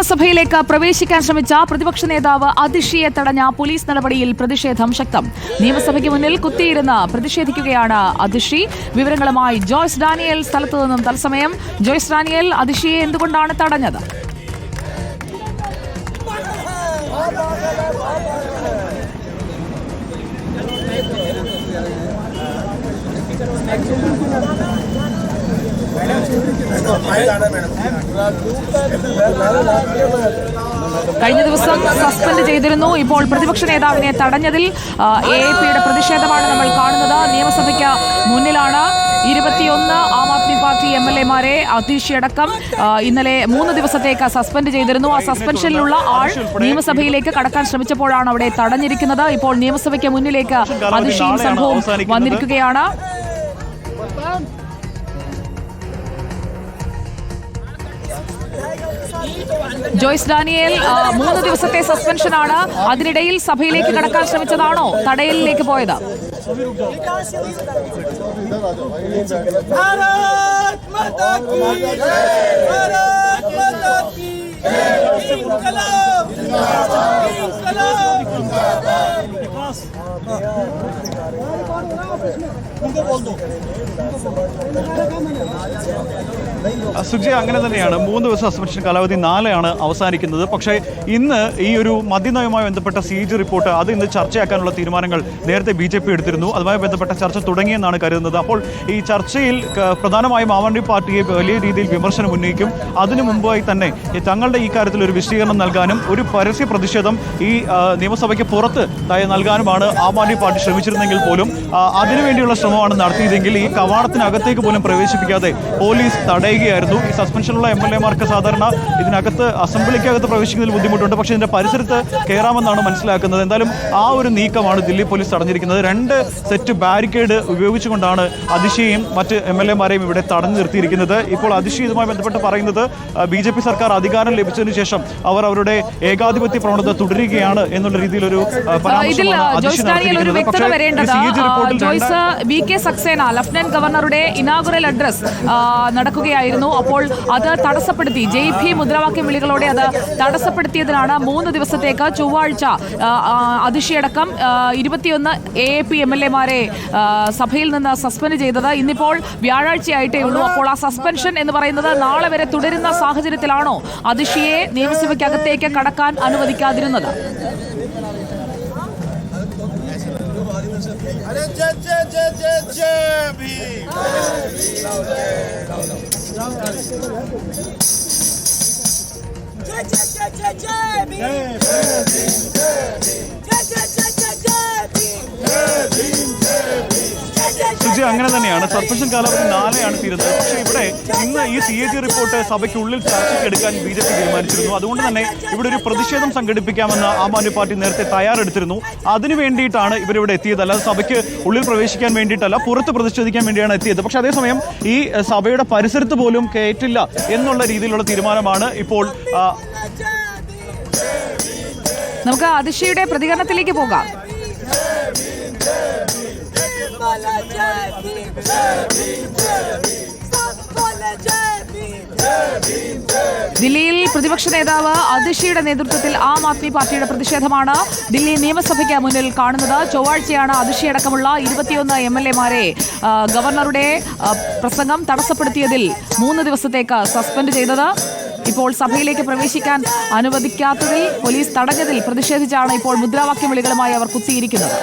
നിയമസഭയിലേക്ക് പ്രവേശിക്കാൻ ശ്രമിച്ച പ്രതിപക്ഷ നേതാവ് അതിഷിയെ തടഞ്ഞ പോലീസ് നടപടിയിൽ പ്രതിഷേധം ശക്തം. നിയമസഭയ്ക്ക് മുന്നിൽ കുത്തിയിരുന്ന് പ്രതിഷേധിക്കുകയാണ് അതിഷി. വിവരങ്ങളുമായി ജോയ്സ് ഡാനിയൽ സ്ഥലത്തു നിന്നും തത്സമയം. ജോയ്സ് ഡാനിയൽ അതിഷിയെ എന്തുകൊണ്ടാണ് തടഞ്ഞത്? കഴിഞ്ഞ ദിവസം സസ്പെൻഡ് ചെയ്തിരുന്നു. ഇപ്പോൾ പ്രതിപക്ഷ നേതാവിനെ തടഞ്ഞതിൽ എ എ പിയുടെ പ്രതിഷേധമാണ് നമ്മൾ കാണുന്നത്. നിയമസഭയ്ക്ക് മുന്നിലാണ് ഇരുപത്തിയൊന്ന് Aam Aadmi party M L എമാരെ അതീഷിയടക്കം ഇന്നലെ മൂന്ന് ദിവസത്തേക്ക് സസ്പെൻഡ് ചെയ്തിരുന്നു. ആ സസ്പെൻഷനിലുള്ള ആൾ നിയമസഭയിലേക്ക് കടക്കാൻ ശ്രമിച്ചപ്പോഴാണ് അവിടെ തടഞ്ഞിരിക്കുന്നത്. ഇപ്പോൾ നിയമസഭയ്ക്ക് മുന്നിലേക്ക് അതിഷിയും സംഘവും വന്നിരിക്കുകയാണ്. ജോയ്സ് ഡാനിയേൽ മൂന്ന് ദിവസത്തെ സസ്പെൻഷനാണ്. അതിനിടയിൽ സഭയിലേക്ക് കടക്കാൻ ശ്രമിച്ചതാണോ? തടയലിലേക്ക് പോയത്? ഇന്ത്യൻ സുജയ് അങ്ങനെ തന്നെയാണ്. മൂന്ന് ദിവസം സസ്പെൻഷൻ കാലാവധി നാലാണ് അവസാനിക്കുന്നത്. പക്ഷേ ഇന്ന് ഈ ഒരു മദ്യനയവുമായി ബന്ധപ്പെട്ട സീജ് റിപ്പോർട്ട് അത് ഇന്ന് ചർച്ചയാക്കാനുള്ള തീരുമാനങ്ങൾ നേരത്തെ ബി എടുത്തിരുന്നു. അതുമായി ബന്ധപ്പെട്ട ചർച്ച തുടങ്ങിയെന്നാണ് കരുതുന്നത്. അപ്പോൾ ഈ ചർച്ചയിൽ പ്രധാനമായും ആം ആദ്മി പാർട്ടിയെ വലിയ രീതിയിൽ വിമർശനം ഉന്നയിക്കും. അതിനു മുമ്പായി തന്നെ തങ്ങളുടെ ഈ കാര്യത്തിൽ ഒരു വിശദീകരണം നൽകാനും ഒരു പരസ്യ പ്രതിഷേധം ഈ നിയമസഭയ്ക്ക് പുറത്ത് നൽകാനുമാണ് ആദ്മി പാർട്ടി ശ്രമിച്ചിരുന്നെങ്കിൽ പോലും ആ, അതിനുവേണ്ടിയുള്ള ശ്രമമാണ് നടത്തിയതെങ്കിൽ ഈ കവാടത്തിനകത്തേക്ക് പോലും പ്രവേശിപ്പിക്കാതെ പോലീസ് തടയുകയായിരുന്നു. ഈ സസ്പെൻഷനുള്ള എം എൽ എമാർക്ക് സാധാരണ ഇതിനകത്ത് അസംബ്ലിക്കകത്ത് പ്രവേശിക്കുന്നതിൽ ബുദ്ധിമുട്ടുണ്ട്. പക്ഷേ ഇതിന്റെ പരിസരത്ത് കയറാമെന്നാണ് മനസ്സിലാക്കുന്നത്. എന്തായാലും ആ ഒരു നീക്കമാണ് ദില്ലി പോലീസ് തടഞ്ഞിരിക്കുന്നത്. രണ്ട് സെറ്റ് ബാരിക്കേഡ് ഉപയോഗിച്ചുകൊണ്ടാണ് അതിശയും മറ്റ് എം എൽ എമാരെയും ഇവിടെ തടഞ്ഞു നിർത്തിയിരിക്കുന്നത്. ഇപ്പോൾ അതിശയ ഇതുമായി ബന്ധപ്പെട്ട് പറയുന്നത് ബി ജെ പി സർക്കാർ അധികാരം ലഭിച്ചതിന് ശേഷം അവർ അവരുടെ ഏകാധിപത്യ പ്രവണത തുടരുകയാണ് എന്നുള്ള രീതിയിലൊരു ആ, ആ, പരാമർശമാണ് ഒരു വ്യക്തത വരേണ്ടത് Joyce V B K Saxena lieutenant ഗവർണറുടെ ഇനാഗുറൽ അഡ്രസ് നടക്കുകയായിരുന്നു. അപ്പോൾ അത് തടസ്സപ്പെടുത്തി. ജയ് ഭീം മുദ്രാവാക്യം വിളികളോടെ അത് തടസ്സപ്പെടുത്തിയതിനാണ് മൂന്ന് ദിവസത്തേക്ക് ചൊവ്വാഴ്ച അതിശയടക്കം ഇരുപത്തിയൊന്ന് A A P M L എമാരെ സഭയിൽ നിന്ന് സസ്പെൻഡ് ചെയ്തത്. ഇന്നിപ്പോൾ വ്യാഴാഴ്ചയായിട്ടേ ഉള്ളൂ. അപ്പോൾ ആ സസ്പെൻഷൻ എന്ന് പറയുന്നത് നാളെ വരെ തുടരുന്ന സാഹചര്യത്തിലാണോ അതിഷിയെ നിയമസഭയ്ക്കകത്തേക്ക് കടക്കാൻ അനുവദിക്കാതിരുന്നത്? जय जय जय भीम जय जय जय जय जय भीम जय जय जय जय जय തീർച്ചയായും അങ്ങനെ തന്നെയാണ്. സസ്പെൻഷൻ കാലാവധി നാളെയാണ് തീരുന്നത്. പക്ഷേ ഇവിടെ ഇന്ന് ഈ സി എ ജി റിപ്പോർട്ട് സഭയ്ക്കുള്ളിൽ ചർച്ചയ്ക്ക് എടുക്കാൻ ബി ജെ പി തീരുമാനിച്ചിരുന്നു. അതുകൊണ്ട് തന്നെ ഇവിടെ ഒരു പ്രതിഷേധം സംഘടിപ്പിക്കാമെന്ന് ആം ആദ്മി പാർട്ടി നേരത്തെ തയ്യാറെടുത്തിരുന്നു. അതിനു വേണ്ടിയിട്ടാണ് ഇവരിവിടെ എത്തിയത്. അല്ലാതെ സഭയ്ക്ക് ഉള്ളിൽ പ്രവേശിക്കാൻ വേണ്ടിയിട്ടല്ല പുറത്ത് പ്രതിഷേധിക്കാൻ വേണ്ടിയാണ് എത്തിയത്. പക്ഷേ അതേസമയം ഈ സഭയുടെ പരിസരത്ത് പോലും കയറ്റില്ല എന്നുള്ള രീതിയിലുള്ള തീരുമാനമാണ് ഇപ്പോൾ നമുക്ക് അതിശയുടെ പ്രതികരണത്തിലേക്ക് പോകാം. ദില്ലിയിൽ പ്രതിപക്ഷ നേതാവ് അതിഷിയുടെ നേതൃത്വത്തിൽ ആം ആദ്മി പാർട്ടിയുടെ പ്രതിഷേധമാണ് ദില്ലി നിയമസഭയ്ക്ക് മുന്നിൽ കാണുന്നത്. ചൊവ്വാഴ്ചയാണ് അതിഷി അടക്കമുള്ള ഇരുപത്തിയൊന്ന് എം എൽ എമാരെ ഗവർണറുടെ പ്രസംഗം തടസ്സപ്പെടുത്തിയതിൽ മൂന്ന് ദിവസത്തേക്ക് സസ്പെൻഡ് ചെയ്തത്. ഇപ്പോൾ സഭയിലേക്ക് പ്രവേശിക്കാൻ അനുവദിക്കാത്തതിൽ പോലീസ് തടഞ്ഞതിൽ പ്രതിഷേധിച്ചാണ് ഇപ്പോൾ മുദ്രാവാക്യം വിളികളുമായി അവർ കുത്തിയിരിക്കുന്നത്.